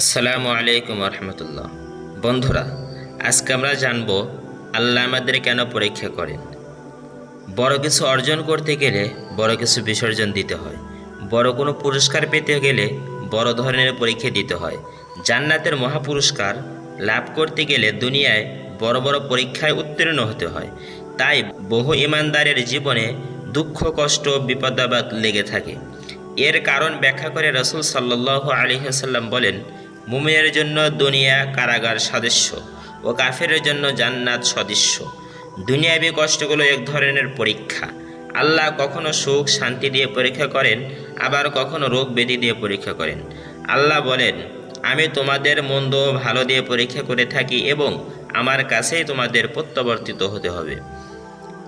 আসসালামু আলাইকুম রহমতুল্লাহ বন্ধুরা, আজকে আমরা জানব আল্লাহ আমাদের কেন পরীক্ষা করেন। বড় কিছু অর্জন করতে গেলে বড় কিছু বিসর্জন দিতে হয়। বড় কোনো পুরস্কার পেতে গেলে বড় ধরনের পরীক্ষা দিতে হয়। জান্নাতের মহাপুরস্কার লাভ করতে গেলে দুনিয়ায় বড় বড় পরীক্ষায় উত্তীর্ণ হতে হয়। তাই বহু ইমানদারের জীবনে দুঃখ, কষ্ট, বিপদাবাদ লেগে থাকে। এর কারণ ব্যাখ্যা করে রসুল সাল্লাহ আলিহাসাল্লাম বলেন মুমিনের জন্য দুনিয়া কারাগার সদস্য ও কাফেরের জন্য জান্নাত সদস্য দুনিয়াবী কষ্টগুলো এক ধরনের পরীক্ষা। আল্লাহ কখনো সুখ, শান্তি দিয়ে পরীক্ষা করেন, আবার কখনো রোগ ব্যাধি দিয়ে পরীক্ষা করেন। আল্লাহ বলেন, আমি তোমাদের মন্দ ভালো দিয়ে পরীক্ষা করে থাকি এবং আমার কাছেই তোমাদের প্রত্যাবর্তিত হতে হবে।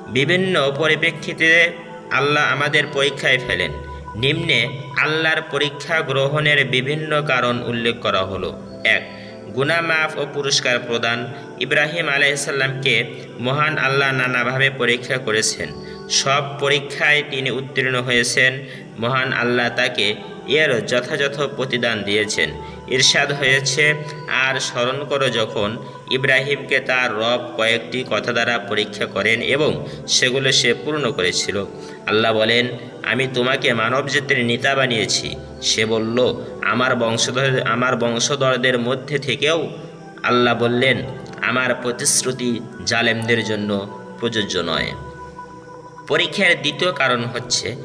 বিভিন্ন পরিপ্রেক্ষিতে আল্লাহ আমাদের পরীক্ষায় ফেলেন। নিম্নে আল্লাহর পরীক্ষা গ্রহণের বিভিন্ন কারণ উল্লেখ করা হলো। এক গুনা মাফ ও পুরস্কার প্রদান। ইব্রাহিম আলাইসাল্লামকে মহান আল্লাহ নানাভাবে পরীক্ষা করেছেন। সব পরীক্ষায় তিনি উত্তীর্ণ হয়েছেন। মহান আল্লাহ তাকে এর যথাযথ প্রতিদান দিয়েছেন। ইরশাদ হয়েছে, আর স্মরণ করো যখন ইব্রাহিমকে তার রব কয়েকটি কথা দ্বারা পরীক্ষা করেন এবং সেগুলো সে পূর্ণ করেছিল। আল্লাহ বলেন, আমি তোমাকে মানব জাতির নেতা বানিয়েছি। সে বলল, আমার বংশধর, আমার বংশধরদের মধ্যে থেকেও আল্লাহ বললেন, আমার প্রতিশ্রুতি জালেমদের জন্য প্রযোজ্য নয়। পরীক্ষার দ্বিতীয় কারণ হচ্ছে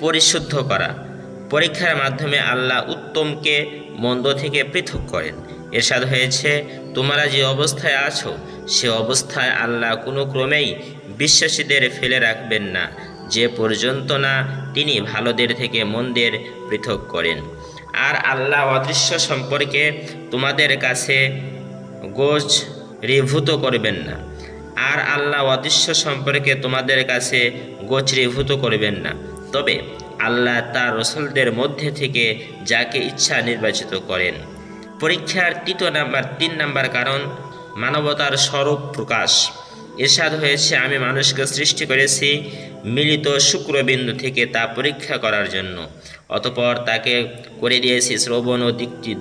পরিশুদ্ধ করা। পরীক্ষার মাধ্যমে আল্লাহ উত্তমকে মন্দ থেকে পৃথক করেন। এরশাদ হয়েছে, তোমরা যে অবস্থায় আছো, সে অবস্থায় আল্লাহ কোনো ক্রমেই বিশ্বাসীদের ফেলে রাখবেন না। যে পর্যন্ত না, তিনি ভালোদের থেকে মন্দের পৃথক করেন। আর আল্লাহ অদৃশ্য সম্পর্কে তোমাদের কাছে গোজ রিভূত করবেন না। আর আল্লাহ অদৃশ্য সম্পর্কে তোমাদের কাছে গোচরীভূত করবেন না। তবে আল্লাহ তার রসুলদের মধ্যে থেকে যাকে ইচ্ছা নির্বাচিত করেন। পরীক্ষার তৃতীয় নাম্বার, তিন নাম্বার কারণ, মানবতার স্বরূপ প্রকাশ। এরশাদ হয়েছে, আমি মানুষকে সৃষ্টি করেছি মিলিত শুক্রবিন্দু থেকে তা পরীক্ষা করার জন্য। অতপর তাকে করে দিয়েছি শ্রবণ ও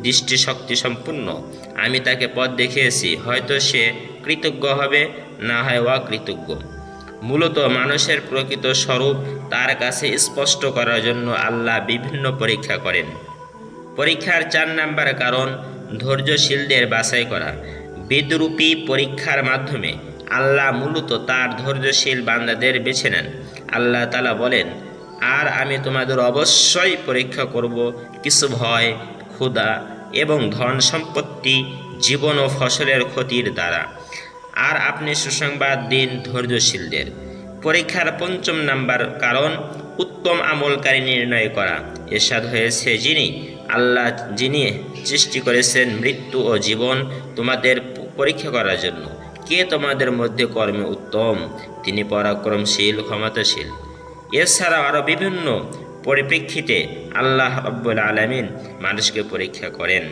দৃষ্টিশক্তি সম্পূর্ণ। আমি তাকে পথ দেখিয়েছি, হয়তো সে কৃতজ্ঞ হবে, না হয় অকৃতজ্ঞ। মূলত মানুষের প্রকৃত স্বরূপ তার কাছে স্পষ্ট করার জন্য আল্লাহ বিভিন্ন পরীক্ষা করেন। পরীক্ষার চার নাম্বার কারণ, ধৈর্যশীলদের বাছাই করা। বিদ্রুপী পরীক্ষার মাধ্যমে আল্লাহ মূলত তার ধৈর্যশীল বান্দাদের বেছে নেন। আল্লাহ তালা বলেন, আর আমি তোমাদের অবশ্যই পরীক্ষা করব কিছু ভয়, ক্ষুধা এবং ধন সম্পত্তি জীবন ও ফসলের ক্ষতির দ্বারা। আর আপনি সুসংবাদ দিন ধৈর্যশীলদের। পরীক্ষার পঞ্চম নাম্বার কারণ, উত্তম আমলকারী নির্ণয় করা। এরশাদ হয়েছে যিনি, আল্লাহ যিনি সৃষ্টি করেছেন মৃত্যু ও জীবন তোমাদের পরীক্ষা করার জন্য। কে তোমাদের মধ্যে কর্মে উত্তম? তিনি পরাক্রমশীল, ক্ষমতাশীল। এছাড়াও আরও বিভিন্ন পরিপ্রেক্ষিতে আল্লাহ রব্বুল আলমিন মানুষকে পরীক্ষা করেন।